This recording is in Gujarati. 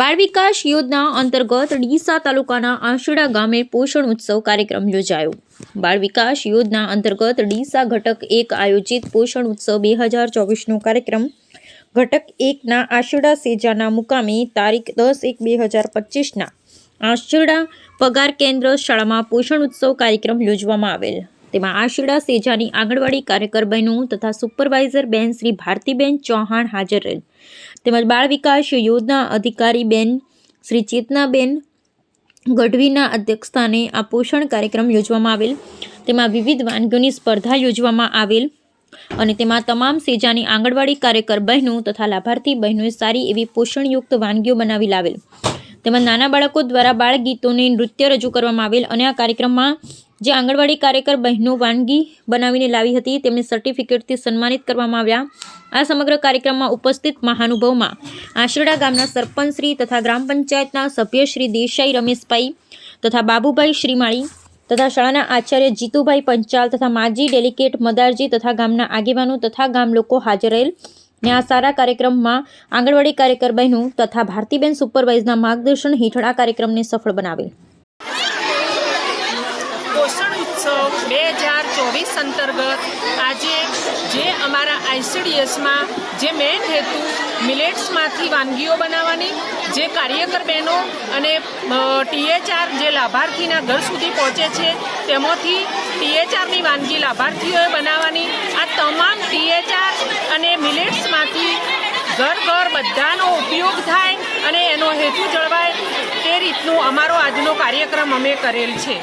બાળ વિકાસ યોજના અંતર્ગત ડીસા તાલુકાના આંશડા ગામે પોષણ ઉત્સવ કાર્યક્રમ યોજાયો. બાળ વિકાસ યોજના અંતર્ગત ડીસા ઘટક એક આયોજિત પોષણ ઉત્સવ બે હજાર ચોવીસનો કાર્યક્રમ. ઘટક એકના આશડા સેજાના મુકામે તારીખ દસ એક બે હજાર પચીસના આશડા પગાર કેન્દ્ર શાળામાં પોષણ ઉત્સવ કાર્યક્રમ યોજવામાં આવેલ. તેમાં આશીડા સેજાની આંગણવાડી કાર્યકર બહેનો તથા સુપરવાઇઝર બેન શ્રી ભારતીબેન ચૌહાણ હાજર રહેલ તેમજ બાળ વિકાસ યોજના અધિકારી બેન શ્રી ચેતનાબેન ગઢવીના અધ્યક્ષસ્થાને આ પોષણ કાર્યક્રમ યોજવામાં આવેલ. તેમાં વિવિધ વાનગીઓની સ્પર્ધા યોજવામાં આવેલ અને તેમાં તમામ સેજાની આંગણવાડી કાર્યકર બહેનો તથા લાભાર્થી બહેનોએ સારી એવી પોષણયુક્ત વાનગીઓ બનાવી લાવેલ. તેમજ નાના બાળકો દ્વારા બાળગીતોને નૃત્ય રજૂ કરવામાં આવેલ અને આ કાર્યક્રમમાં જે આંગણવાડી કાર્યકર બહેનો વાનગી બનાવીને લાવી હતી, તેમને સર્ટિફિકેટથી સન્માનિત કરવામાં આવ્યા. આ સમગ્ર કાર્યક્રમમાં ઉપસ્થિત મહાનુભાવમાં આશરડા ગામના સરપંચશ્રી તથા ગ્રામ પંચાયતના સભ્ય શ્રી દેસાઈ રમેશભાઈ તથા બાબુભાઈ શ્રીમાળી તથા શાળાના આચાર્ય જીતુભાઈ પંચાલ તથા માજી ડેલિકેટ મદારજી તથા ગામના આગેવાનો તથા ગામ લોકો હાજર રહેલ. ને આ સારા કાર્યક્રમમાં આંગણવાડી કાર્યકર બહેનો તથા ભારતીબેન સુપરવાઇઝના માર્ગદર્શન હેઠળ આ કાર્યક્રમને સફળ બનાવેલ. ઉત્સવ બે હજાર ચોવીસ અંતર્ગત આજે જે અમારા આઈસીડીએસમાં જે મેઇન હેતુ મિલેટ્સમાંથી વાનગીઓ બનાવવાની, જે કાર્યકર બહેનો અને ટીએચઆર જે લાભાર્થીના ઘર સુધી પહોંચે છે, તેમાંથી ટીએચઆરની વાનગી લાભાર્થીઓએ બનાવવાની. આ તમામ ટીએચઆર અને મિલેટ્સમાંથી ઘર ઘર બધાનો ઉપયોગ થાય અને એનો હેતુ જળવાય તે રીતનું અમારો આજનો કાર્યક્રમ અમે કરેલ છે.